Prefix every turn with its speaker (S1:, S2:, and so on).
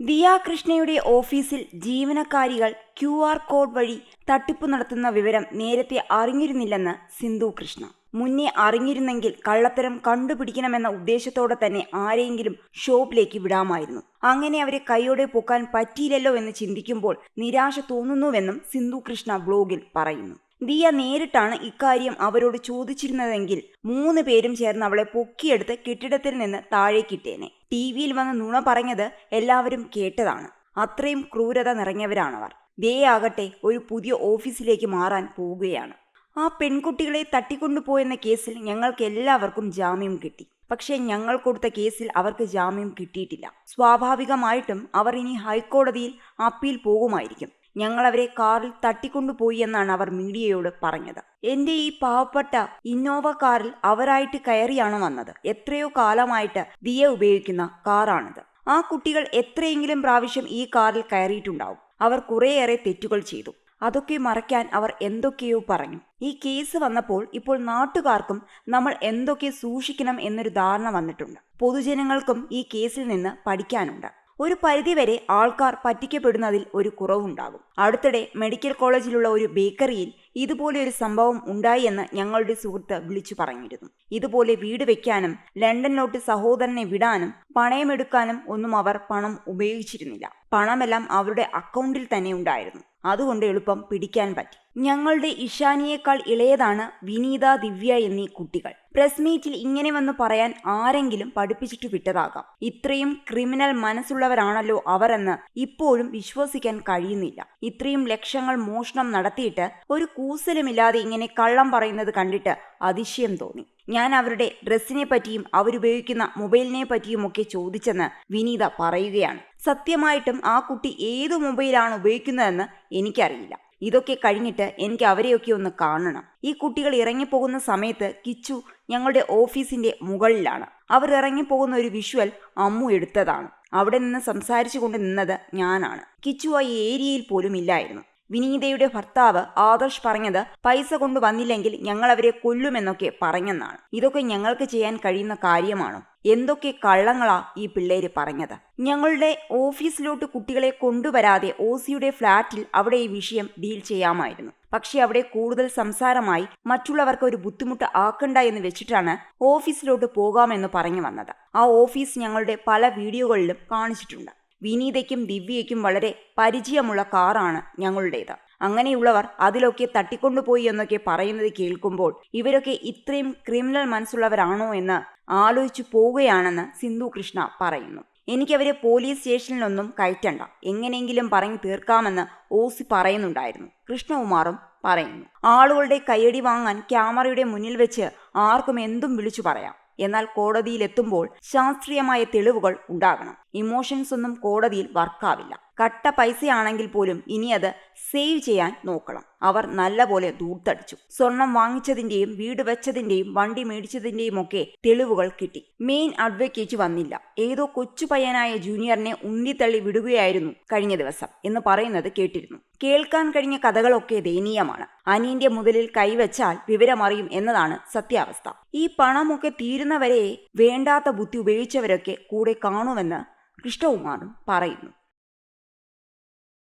S1: ദിയ കൃഷ്ണയുടെ ഓഫീസിൽ ജീവനക്കാരികൾ Q R code വഴി തട്ടിപ്പ് നടത്തുന്ന വിവരം നേരത്തെ അറിഞ്ഞിരുന്നില്ലെന്ന് സിന്ധു കൃഷ്ണ. മുന്നേ അറിഞ്ഞിരുന്നെങ്കിൽ കള്ളത്തരം കണ്ടുപിടിക്കണമെന്ന ഉദ്ദേശത്തോടെ തന്നെ ആരെയെങ്കിലും ഷോപ്പിലേക്ക് വിടാമായിരുന്നു. അങ്ങനെ അവരെ കൈയോടെ പൊക്കാൻ പറ്റിയില്ലല്ലോ എന്ന് ചിന്തിക്കുമ്പോൾ നിരാശ തോന്നുന്നുവെന്നും സിന്ധു കൃഷ്ണ ബ്ലോഗിൽ പറയുന്നു. ദിയ നേരിട്ടാണ് ഇക്കാര്യം അവരോട് ചോദിച്ചിരുന്നതെങ്കിൽ മൂന്ന് പേരും ചേർന്ന് അവളെ പൊക്കിയെടുത്ത് കെട്ടിടത്തിൽ നിന്ന് താഴേക്കിട്ടേനെ. ടി വിയിൽ വന്ന് നുണ പറഞ്ഞത് എല്ലാവരും കേട്ടതാണ്. അത്രയും ക്രൂരത നിറഞ്ഞവരാണവർ. ദേ ആകട്ടെ ഒരു പുതിയ ഓഫീസിലേക്ക് മാറാൻ പോവുകയാണ്. ആ പെൺകുട്ടികളെ തട്ടിക്കൊണ്ടുപോയെന്ന കേസിൽ ഞങ്ങൾക്ക് എല്ലാവർക്കും ജാമ്യം കിട്ടി. പക്ഷേ ഞങ്ങൾ കൊടുത്ത കേസിൽ അവർക്ക് ജാമ്യം കിട്ടിയിട്ടില്ല. സ്വാഭാവികമായിട്ടും അവർ ഇനി ഹൈക്കോടതിയിൽ അപ്പീൽ പോകുമായിരിക്കും. ഞങ്ങൾ അവരെ കാറിൽ തട്ടിക്കൊണ്ടുപോയി എന്നാണ് അവർ മീഡിയയോട് പറഞ്ഞത്. എന്റെ ഈ പാവപ്പെട്ട ഇന്നോവ കാറിൽ അവരായിട്ട് കയറിയാണ് വന്നത്. എത്രയോ കാലമായിട്ട് ദിയ ഉപയോഗിക്കുന്ന കാറാണിത്. ആ കുട്ടികൾ എത്രയെങ്കിലും പ്രാവശ്യം ഈ കാറിൽ കയറിയിട്ടുണ്ടാവും. അവർ കുറേയേറെ തെറ്റുകൾ ചെയ്തു. അതൊക്കെ മറയ്ക്കാൻ അവർ എന്തൊക്കെയോ പറഞ്ഞു. ഈ കേസ് വന്നപ്പോൾ ഇപ്പോൾ നാട്ടുകാർക്കും നമ്മൾ എന്തൊക്കെ സൂക്ഷിക്കണം എന്നൊരു ധാരണ വന്നിട്ടുണ്ട്. പൊതുജനങ്ങൾക്കും ഈ കേസിൽ നിന്ന് പഠിക്കാനുണ്ട്. ഒരു പരിധിവരെ ആൾക്കാർ പറ്റിക്കപ്പെടുന്നതിൽ ഒരു കുറവുണ്ടാകും. അടുത്തിടെ മെഡിക്കൽ കോളേജിലുള്ള ഒരു ബേക്കറിയിൽ ഇതുപോലെ ഒരു സംഭവം ഉണ്ടായി എന്ന് ഞങ്ങളുടെ സുഹൃത്ത് വിളിച്ചു പറഞ്ഞിരുന്നു. ഇതുപോലെ വീട് വെക്കാനും ലണ്ടനിലോട്ട് സഹോദരനെ വിടാനും പണയമെടുക്കാനും ഒന്നും അവർ പണം ഉപയോഗിച്ചിരുന്നില്ല. പണമെല്ലാം അവരുടെ അക്കൗണ്ടിൽ തന്നെ ഉണ്ടായിരുന്നു. അതുകൊണ്ട് എളുപ്പം പിടിക്കാൻ പറ്റി. ഞങ്ങളുടെ ഇഷാനിയേക്കാൾ ഇളയതാണ് വിനീത ദിവ്യ എന്നീ കുട്ടികൾ. പ്രസ് മീറ്റിൽ ഇങ്ങനെ വന്ന് പറയാൻ ആരെങ്കിലും പഠിപ്പിച്ചിട്ട് വിട്ടതാകാം. ഇത്രയും ക്രിമിനൽ മനസ്സുള്ളവരാണല്ലോ അവരെന്ന് ഇപ്പോഴും വിശ്വസിക്കാൻ കഴിയുന്നില്ല. ഇത്രയും ലക്ഷങ്ങൾ മോഷണം നടത്തിയിട്ട് ഒരു കൂസലുമില്ലാതെ ഇങ്ങനെ കള്ളം പറയുന്നത് കണ്ടിട്ട് അതിശയം തോന്നി. ഞാൻ അവരുടെ ഡ്രസ്സിനെ പറ്റിയും അവരുപയോഗിക്കുന്ന മൊബൈലിനെ പറ്റിയും ഒക്കെ ചോദിച്ചെന്ന് വിനീത പറയുകയാണ്. സത്യമായിട്ടും ആ കുട്ടി ഏത് മൊബൈലാണ് ഉപയോഗിക്കുന്നതെന്ന് എനിക്കറിയില്ല. ഇതൊക്കെ കഴിഞ്ഞിട്ട് എനിക്ക് അവരെയൊക്കെ ഒന്ന് കാണണം. ഈ കുട്ടികൾ ഇറങ്ങിപ്പോകുന്ന സമയത്ത് കിച്ചു ഞങ്ങളുടെ ഓഫീസിന്റെ മുകളിലാണ്. അവർ ഇറങ്ങിപ്പോകുന്ന ഒരു വിഷ്വൽ അമ്മു എടുത്തതാണ്. അവിടെ നിന്ന് സംസാരിച്ചു കൊണ്ട് നിന്നത് ഞാനാണ്. കിച്ചു ആ ഏരിയയിൽ പോലും ഇല്ലായിരുന്നു. വിനീതയുടെ ഭർത്താവ് ആദർശ് പറഞ്ഞത് പൈസ കൊണ്ട് വന്നില്ലെങ്കിൽ ഞങ്ങൾ അവരെ കൊല്ലുമെന്നൊക്കെ പറഞ്ഞെന്നാണ്. ഇതൊക്കെ ഞങ്ങൾക്ക് ചെയ്യാൻ കഴിയുന്ന കാര്യമാണോ? എന്തൊക്കെ കള്ളങ്ങളാ ഈ പിള്ളേര് പറഞ്ഞത്? ഞങ്ങളുടെ ഓഫീസിലോട്ട് കുട്ടികളെ കൊണ്ടുവരാതെ ഓസിയുടെ ഫ്ളാറ്റിൽ അവിടെ ഈ വിഷയം ഡീൽ ചെയ്യാമായിരുന്നു. പക്ഷേ അവിടെ കൂടുതൽ സംസാരമായി മറ്റുള്ളവർക്ക് ഒരു ബുദ്ധിമുട്ട് ആക്കണ്ട എന്ന് വെച്ചിട്ടാണ് ഓഫീസിലോട്ട് പോകാമെന്ന് പറഞ്ഞു വന്നത്. ആ ഓഫീസ് ഞങ്ങളുടെ പല വീഡിയോകളിലും കാണിച്ചിട്ടുണ്ട്. വിനീതയ്ക്കും ദിവ്യയ്ക്കും വളരെ പരിചയമുള്ള കാറാണ് ഞങ്ങളുടേത്. അങ്ങനെയുള്ളവർ അതിലൊക്കെ തട്ടിക്കൊണ്ടുപോയി എന്നൊക്കെ പറയുന്നത് കേൾക്കുമ്പോൾ ഇവരൊക്കെ ഇത്രയും ക്രിമിനൽ മനസ്സുള്ളവരാണോ എന്ന് ആലോചിച്ചു പോവുകയാണെന്ന് സിന്ധു കൃഷ്ണ പറയുന്നു. എനിക്കവരെ പോലീസ് സ്റ്റേഷനിലൊന്നും കയറ്റണ്ട. എങ്ങനെയെങ്കിലും പറഞ്ഞു തീർക്കാമെന്ന് ഓസി പറയുന്നുണ്ടായിരുന്നു. കൃഷ്ണകുമാറും പറയുന്നു. ആളുകളുടെ കയ്യടി വാങ്ങാൻ ക്യാമറയുടെ മുന്നിൽ വെച്ച് ആർക്കും എന്തും വിളിച്ചു പറയാം. എന്നാൽ കോടതിയിലെത്തുമ്പോൾ ശാസ്ത്രീയമായ തെളിവുകൾ ഉണ്ടാകണം. ഇമോഷൻസ് ഒന്നും കോടതിയിൽ വർക്കാവില്ല. കട്ട പൈസയാണെങ്കിൽ പോലും ഇനി അത് സേവ് ചെയ്യാൻ നോക്കണം. അവർ നല്ലപോലെ ദൂർത്തടിച്ചു. സ്വർണം വാങ്ങിച്ചതിന്റെയും വീട് വെച്ചതിന്റെയും വണ്ടി മേടിച്ചതിന്റെയും ഒക്കെ തെളിവുകൾ കിട്ടി. മെയിൻ അഡ്വക്കേറ്റ് വന്നില്ല. ഏതോ കൊച്ചു പയ്യനായ ജൂനിയറിനെ ഉന്തിത്തള്ളി വിടുകയായിരുന്നു കഴിഞ്ഞ ദിവസം എന്ന് പറയുന്നത് കേട്ടിരുന്നു. കേൾക്കാൻ കഴിഞ്ഞ കഥകളൊക്കെ ദയനീയമാണ്. അനിയന്റെ മുതലിൽ കൈവച്ചാൽ വിവരമറിയും എന്നതാണ് സത്യാവസ്ഥ. ഈ പണമൊക്കെ തീരുന്നവരെ വേണ്ടാത്ത ബുദ്ധി ഉപയോഗിച്ചവരൊക്കെ കൂടെ കാണുമെന്ന് കൃഷ്ണകുമാറും പറയുന്നു.